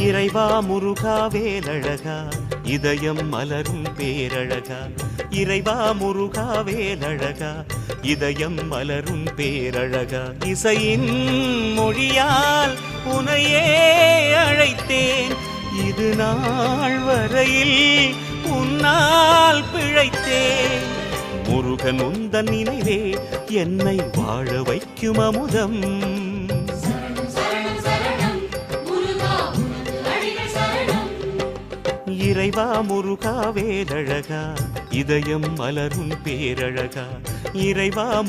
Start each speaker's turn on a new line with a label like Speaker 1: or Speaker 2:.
Speaker 1: இறைவா முருகா வேலழகா இதயம் மலரும் பேரழகா. இறைவா முருகா வேலழகா இதயம் மலரும் பேரழகா. இசையின் மொழியால் உனையே அழைத்தேன் இது நாள் வரையில் உன்னால் பிழைத்தேன். முருகன் உந்தன் நினைவே என்னை வாழ வைக்கும் அமுதம். இறைவா முருகா வேதழகா இதயம் மலரும் பேரழகா. இறைவா